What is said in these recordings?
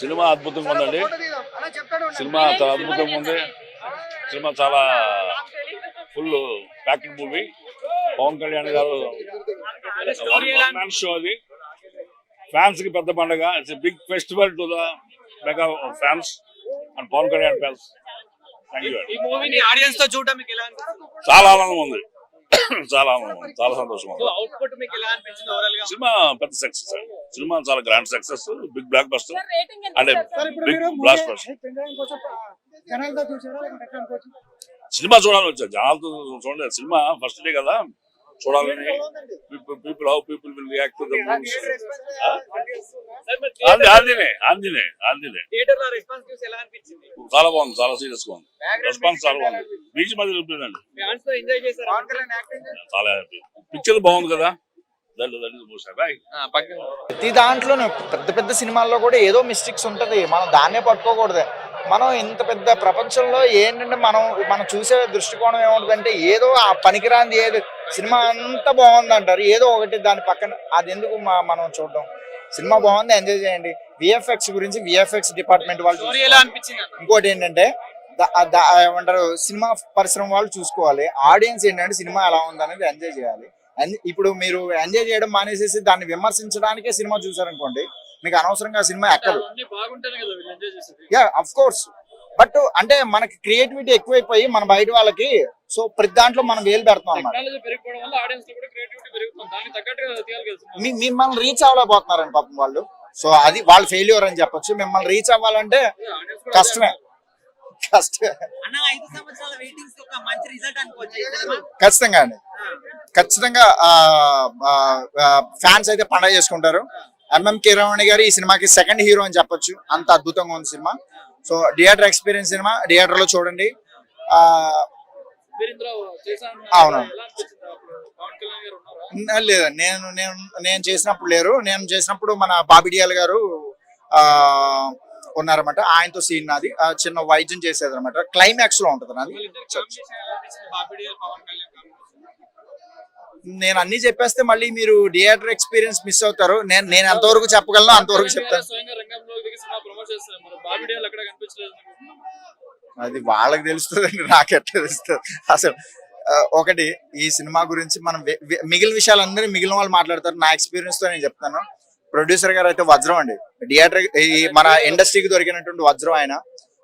Cinema అద్భుతంగా ఉందండి. Cinema చాలా అద్భుతంగా ఉంది. సినిమా చాలా full packet movie. Pawan Kalyan గారు షో అది. ఫ్యాన్స్కి పెద్ద పండుగ. It's big festival to the mega fans and Pawan Kalyan fans thank you ఈ మూవీని ఆడియన్స్తో చూడడం మీకు ఎలా అనిపిస్తుంది చాలా ఆనందం ఉంది. చాలా చాలా సంతోషం సినిమా పెద్ద సక్సెస్ సినిమా చాలా grand success big blockbuster అంటే? బిగ్ బ్లాక్ బస్టర్ సినిమా చూడాలని వచ్చా జనాలతో చూడలేదు సినిమా ఫస్ట్ డే కదా. చూడాలని people how people will react to the movies ఆంది ఆందినే ఆందినే ఆందినే థియేటర్లో రెస్పాన్స్ చూసి ఎలా అనిపించింది? చాలా బాగుంది చాలా సీరియస్గా ఉంది. రెస్పాన్స్ చాలా బాగుంది. బీచ్ మధ్య ఉంటుందండి. ఫ్యాన్స్తో ఎంజాయ్ చేశారు? చాలా హ్యాపీ పిక్చర్ బాగుంది కదా? ప్రతి దాంట్లోనూ పెద్ద పెద్ద సినిమాల్లో కూడా ఏదో మిస్టేక్స్ ఉంటది. మనం దాన్నే పట్టుకోకూడదు. మనం ఇంత పెద్ద ప్రపంచంలో ఏంటంటే మనం మనం చూసే దృష్టికోణం ఏముంటుందంటే ఏదో ఆ పనికిరాంది ఏదో సినిమా అంతా బాగుంది అంటారు. ఏదో ఒకటి దాని పక్కన అది ఎందుకు మా- మనం చూడడం? సినిమా బాగుంది ఎంజాయ్ చేయండి. విఎఫ్ఎక్స్ గురించి విఎఫ్ఎక్స్ డిపార్ట్మెంట్ వాళ్ళు? ఇంకోటి ఏంటంటే ఏమంటారు సినిమా పరిశ్రమ వాళ్ళు చూసుకోవాలి. ఆడియన్స్ ఏంటంటే సినిమా ఎలా ఉందనేది ఎంజాయ్ చేయాలి. ఇప్పుడు మీరు ఎంజాయ్ చేయడం మానేసేసి దాన్ని విమర్శించడానికే సినిమా చూసారనుకోండి మీకు అనవసరంగా సినిమా ఎక్కదు. యా అఫ్ కోర్స్ బట్ అంటే మనకి క్రియేటివిటీ ఎక్కువైపోయి మన బయట వాళ్ళకి సో ప్రతి దాంట్లో మనం వేలు పెడతాం అన్నమాట. టెక్నాలజీ పెరిగిపోవడం వల్ల ఆడియన్స్లో కూడా క్రియేటివిటీ పెరుగుతుంది. దానికి తగ్గట్టుగా తీయాలి కదా సినిమా. మీ- మిమ్మల్ని రీచ్ అవ్వలేకపోతున్నారండి పాపం వాళ్ళు. సో అది వాళ్ళ ఫెయిల్యూర్ అని చెప్పొచ్చు. మిమ్మల్ని రీచ్ అవ్వాలంటే కష్టమే. కష్టమే అన్న ఐదు సంవత్సరాల వెయిటింగ్స్ ఒక మంచి రిజల్ట్ అనుకోవచ్చు ఈ సినిమా? ఖచ్చితంగా అండి. ఖచ్చితంగా ఫ్యాన్స్ అయితే పండగ చేసుకుంటారు. ఎంఎం కిరవాణి గారు ఈ సినిమాకి సెకండ్ హీరో అని చెప్పొచ్చు. అంత అద్భుతంగా ఉంది సినిమా. సో థియేటర్ ఎక్స్పీరియన్స్ సినిమా థియేటర్లో చూడండి అవును. లేదు నేను నేను నేను చేసినప్పుడు లేరు. నేను చేసినప్పుడు మన బాబిడియాల్ గారు ఆ ఉన్నారన్నమాట. ఆయనతో సీన్ నాది. ఆ, చిన్న వైద్యం చేసేది అనమాట క్లైమాక్స్లో ఉంటుంది నాది. నేను అన్ని చెప్పేస్తే మళ్ళీ మీరు థియేటర్ ఎక్స్పీరియన్స్ మిస్ అవుతారు. నేను నేను ఎంతవరకు చెప్పగలను అంతవరకు చెప్తాను. సినిమా ప్రమోట్ మరి అక్కడ కనిపించలేదు అది వాళ్ళకి తెలుస్తుందండి నాకు ఎట్లా తెలుస్తుంది? అసలు ఒకటి ఈ సినిమా గురించి మనం మిగిలిన విషయాలు మిగిలిన మిగిలిన వాళ్ళు మాట్లాడతారు. నా ఎక్స్పీరియన్స్తో నేను చెప్తాను. ప్రొడ్యూసర్ గారు అయితే వజ్రం అండి. థియేటర్ ఈ మన ఇండస్ట్రీకి దొరికినటువంటి వజ్రం ఆయన.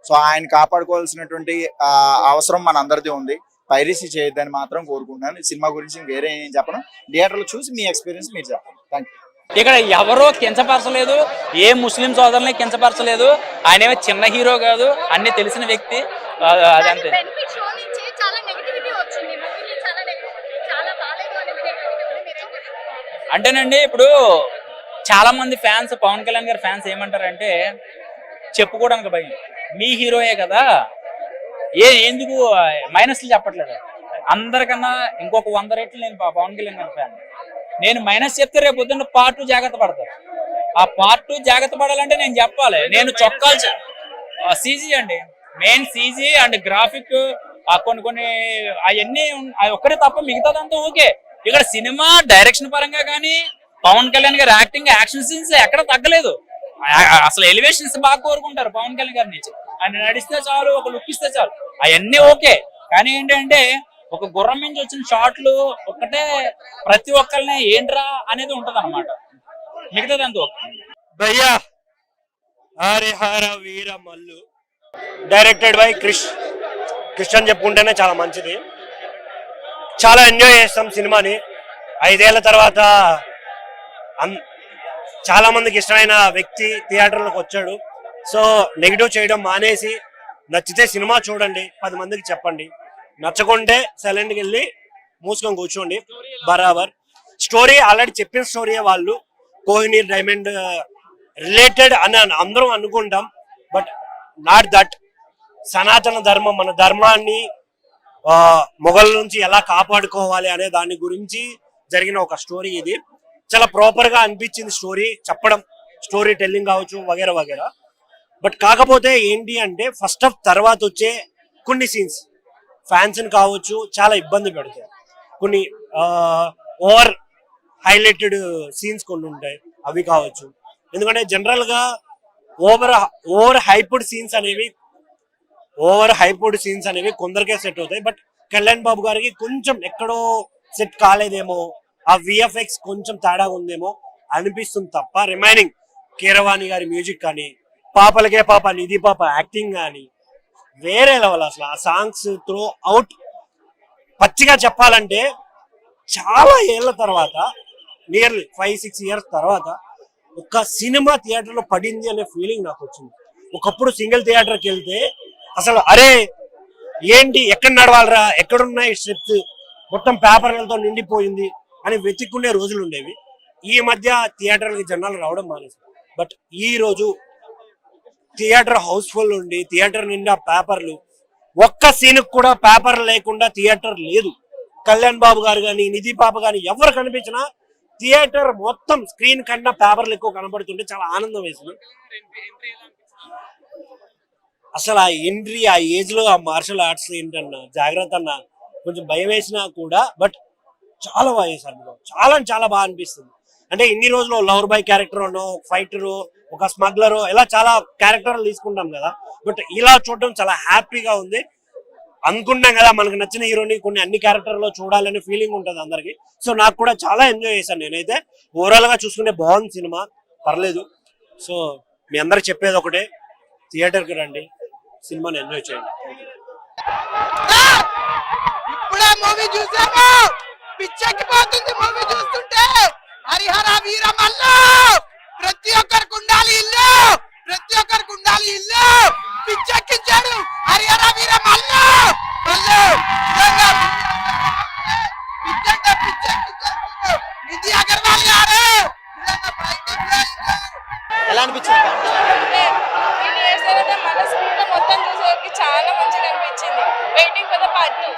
సో ఆయన కాపాడుకోవాల్సినటువంటి అవసరం మన అందరిది ఉంది. పైరసీ చేయొద్దని మాత్రం కోరుకుంటున్నాను. సినిమా గురించి వేరే ఏం చెప్పను. థియేటర్లో చూసి మీ ఎక్స్పీరియన్స్ మీరు చెప్పండి. థ్యాంక్ యూ ఇక్కడ ఎవరో కించపరచలేదు ఏ ముస్లిం సోదరుల్ని కించపరచలేదు. ఆయనేమో చిన్న హీరో కాదు అన్ని తెలిసిన వ్యక్తి. అదంతే? అంటేనండి ఇప్పుడు చాలా మంది ఫ్యాన్స్ పవన్ కళ్యాణ్ గారి ఫ్యాన్స్ ఏమంటారంటే చెప్పుకోవడానికి భయం. మీ హీరోయే కదా. ఏ ఎందుకు మైనస్లు చెప్పట్లేదు. అందరికన్నా ఇంకొక వంద రేట్లు నేను పవన్ కళ్యాణ్ గారి ఫ్యాన్. నేను మైనస్ చెప్తే రేపు పొద్దున్న పార్ట్ టూ జాగ్రత్త పడతారు. ఆ పార్ట్ టూ జాగ్రత్త పడాలంటే నేను చెప్పాలి. నేను చొక్కాలు సీజీ అండి. మెయిన్ సీజీ అండ్ గ్రాఫిక్ ఆ కొన్ని కొన్ని అవన్నీ అవి ఒక్కటే తప్ప మిగతాదంతా ఓకే ఇక్కడ సినిమా డైరెక్షన్ పరంగా కానీ పవన్ కళ్యాణ్ గారి యాక్టింగ్ యాక్షన్ సీన్స్ ఎక్కడ తగ్గలేదు. అసలు ఎలివేషన్స్ బాగా కోరుకుంటారు పవన్ కళ్యాణ్ గారి నుంచి ఆయన నడిస్తే చాలు ఒక లుక్ ఇస్తే చాలు. అవన్నీ ఓకే. కానీ ఏంటంటే ఒక గుర్రం నుంచి వచ్చిన షాట్లు ఒక్కటే ప్రతి ఒక్కరిని ఏంట్రా అనేది ఉంటది అనమాట మిగతాదంతా Veera Mallu. Directed by Krish. Krish అని చెప్పుకుంటేనే చాలా మంచిది. చాలా ఎంజాయ్ చేస్తాం సినిమాని. ఐదేళ్ళ తర్వాత చాలా మందికి ఇష్టమైన వ్యక్తి థియేటర్లోకి వచ్చాడు. సో నెగిటివ్ చేయడం మానేసి నచ్చితే సినిమా చూడండి పది మందికి చెప్పండి. నచ్చకుంటే సైలెంట్కి వెళ్ళి మూసుకొని కూర్చోండి. బరాబర్. స్టోరీ ఆల్రెడీ చెప్పిన స్టోరీ వాళ్ళు. కోహినీర్ డైమండ్ రిలేటెడ్ అని అందరం అనుకుంటాం. బట్ నాట్ దట్ సనాతన ధర్మం మన ధర్మాన్ని ఆ, మొఘల్ నుంచి ఎలా కాపాడుకోవాలి అనే దాని గురించి జరిగిన ఒక స్టోరీ ఇది. చాలా ప్రాపర్గా అనిపించింది స్టోరీ చెప్పడం. స్టోరీ టెల్లింగ్ కావచ్చు వగేరా వగేరా. బట్ కాకపోతే ఏంటి అంటే ఫస్ట్ ఆఫ్ తర్వాత వచ్చే కొన్ని సీన్స్ ఫ్యాన్స్ కావచ్చు చాలా ఇబ్బంది పెడతాయి. కొన్ని ఓవర్ హైలైటెడ్ సీన్స్ కొన్ని ఉంటాయి అవి కావచ్చు. ఎందుకంటే జనరల్గా ఓవర్ ఓవర్ హైపుడ్ సీన్స్ అనేవి ఓవర్ హైపుడ్ సీన్స్ అనేవి కొందరికే సెట్ అవుతాయి. బట్ కళ్యాణ్ బాబు గారికి కొంచెం ఎక్కడో సెట్ కాలేదేమో ఆ విఎఫ్ఎక్స్ కొంచెం తేడా ఉందేమో అనిపిస్తుంది తప్ప రిమైనింగ్ కీరవాణి గారి మ్యూజిక్ కానీ పాపలకే పాప నిధి పాప యాక్టింగ్ కానీ వేరే లెవెల్ అసలు. ఆ సాంగ్స్ త్రో అవుట్ పచ్చిగా చెప్పాలంటే చాలా ఏళ్ళ తర్వాత నియర్లీ ఫైవ్ సిక్స్ ఇయర్స్ తర్వాత ఒక సినిమా థియేటర్లో పడింది అనే ఫీలింగ్ నాకు వచ్చింది. ఒకప్పుడు సింగిల్ థియేటర్కి వెళ్తే అసలు అరే ఏంటి ఎక్కడ నడవాలరా ఎక్కడున్నాయి స్ట్రిప్స్ మొత్తం పేపర్లతో నిండిపోయింది అని వెతుక్కునే రోజులు ఉండేవి. ఈ మధ్య థియేటర్లకి జనాలు రావడం మానేసి బట్ ఈ రోజు థియేటర్ హౌస్ఫుల్ ఉండి థియేటర్ నిండా పేపర్లు. ఒక్క సీన్కి కూడా పేపర్ లేకుండా థియేటర్ లేదు. కళ్యాణ్ బాబు గారు కానీ నిధి పాప కానీ ఎవరు కనిపించినా థియేటర్ మొత్తం స్క్రీన్ కన్నా పేపర్లు ఎక్కువ కనబడుతుంటే చాలా ఆనందం వేసింది. అసలు ఆ ఎంట్రీ ఆ ఏజ్లో ఆ మార్షల్ ఆర్ట్స్ ఏంటన్నా జాగ్రత్త అన్న కొంచెం భయం వేసినా కూడా బట్ చాలా బాగా చేశారు. చాలా చాలా బాగా అనిపిస్తుంది. అంటే ఇన్ని రోజులు లవర్ బాయ్ క్యారెక్టర్ ఫైటర్ ఒక స్మగ్లర్ ఇలా చాలా క్యారెక్టర్లు తీసుకుంటాం కదా. బట్ ఇలా చూడడం చాలా హ్యాపీగా ఉంది. అనుకుంటాం కదా మనకు నచ్చిన హీరోని కొన్ని అన్ని క్యారెక్టర్లో చూడాలనే ఫీలింగ్ ఉంటుంది అందరికి. సో నాకు కూడా చాలా ఎంజాయ్ చేశాను నేనైతే. ఓవరాల్గా చూసుకుంటే బాగుంది సినిమా. పర్లేదు. సో మీ అందరు చెప్పేది ఒకటే. థియేటర్కి రండి. సినిమాని ఎంజాయ్ చేయండి. ఇప్పుడే మూవీ చూసాము. పిచ్చెక్కిపోతుంది మూవీ చూస్తుంటే. ఎలా అనిపించింది? మొత్తం చాలా మంచిగా అనిపించింది. Waiting for the part two?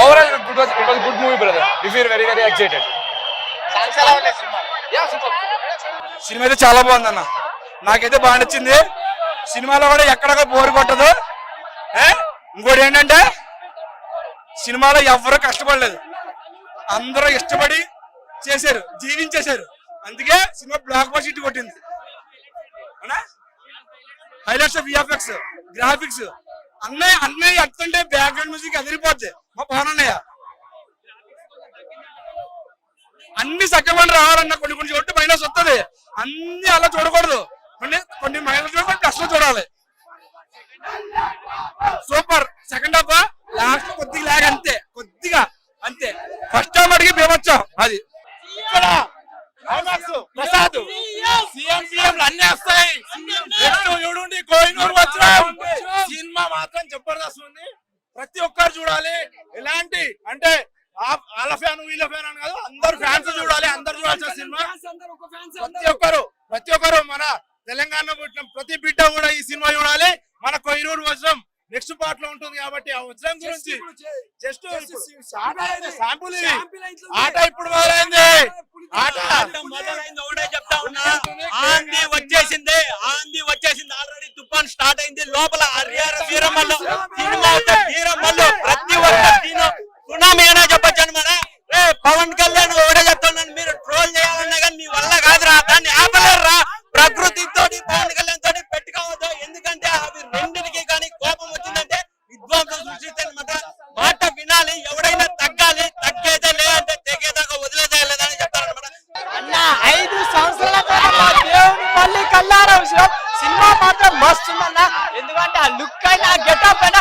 Overall it was it was good movie brother we feel very very excited Songs ఎలా ఉన్నాయి సినిమా యా సూపర్ సినిమా అయితే చాలా బాగుంది అన్న. నాకైతే బాగా నచ్చింది. సినిమాలో కూడా ఎక్కడ బోర్ కొట్టదు. ఏ? ఇంకోటి ఏంటంటే సినిమాలో ఎవరు కష్టపడలేదు. అందరూ ఇష్టపడి చేశారు జీవించేశారు. అందుకే సినిమా బ్లాక్ బస్ ఇట్టు కొట్టింది. హైలైట్స్ ఆఫ్ విఎఫ్ఎక్స్ గ్రాఫిక్స్ అన్నయ్య అన్నయ్య ఎట్టుంటే బ్యాక్గ్రౌండ్ మ్యూజిక్ అదిరిపోద్ది మా పవనన్నయ్య. అన్ని సక్రమంగా రావాలన్న కొన్ని కొన్ని చోట్ల మైనస్ వస్తుంది అన్ని అలా చూడకూడదు. కొన్ని కొన్ని మైనస్ లాస్ట్లో చూడాలి. సూపర్ సెకండ్ హాఫ్ లాస్ట్ కొద్దిగా లాగ్ అంతే. కొద్దిగా అంతే. ఫస్ట్ హాఫ్ అడిగి బేమొచ్చాం అది. ఇక్కడ ప్రసాద్. సీఎం సీఎం అన్ని వస్తాయి. ఎటు చూడండి కోహినూరు వచ్చిన సినిమా మాత్రం జబర్దస్త్ ఉంది ప్రతి ఒక్కరు చూడాలి. ఎలాంటి అంటే వాళ్ళ ఫ్యాన్ వీళ్ళ ఫ్యాన్ అని కాదు అందరు ఫ్యాన్స్ చూడాలి అందరు చూడాల్సిన సినిమా. ప్రతి ఒక్కరు ప్రతి ఒక్కరు మన తెలంగాణ పుట్టిన ప్రతి బిడ్డ కూడా ఈ సినిమా చూడాలి. మన కొయ్యూరు వజ్రం నెక్స్ట్ పార్ట్లో ఉంటుంది కాబట్టి ఆ వజ్రం గురించి జస్ట్ శాంపుల్ ఇది ఆట ఇప్పుడు మొదలైంది. ఆట మొదలైంది. ఒకటే చెప్తా ఉన్నా. ఆంది వచ్చేసింది. ఆంది వచ్చేసింది. ఆల్రెడీ తుఫాన్ స్టార్ట్ అయింది. లోపల సినిమా వీరమల్లు. ప్రతి మాత్రం మస్తు ఉందన్న ఎందుకంటే ఆ లుక్ అయినా ఆ గెటప్ అయినా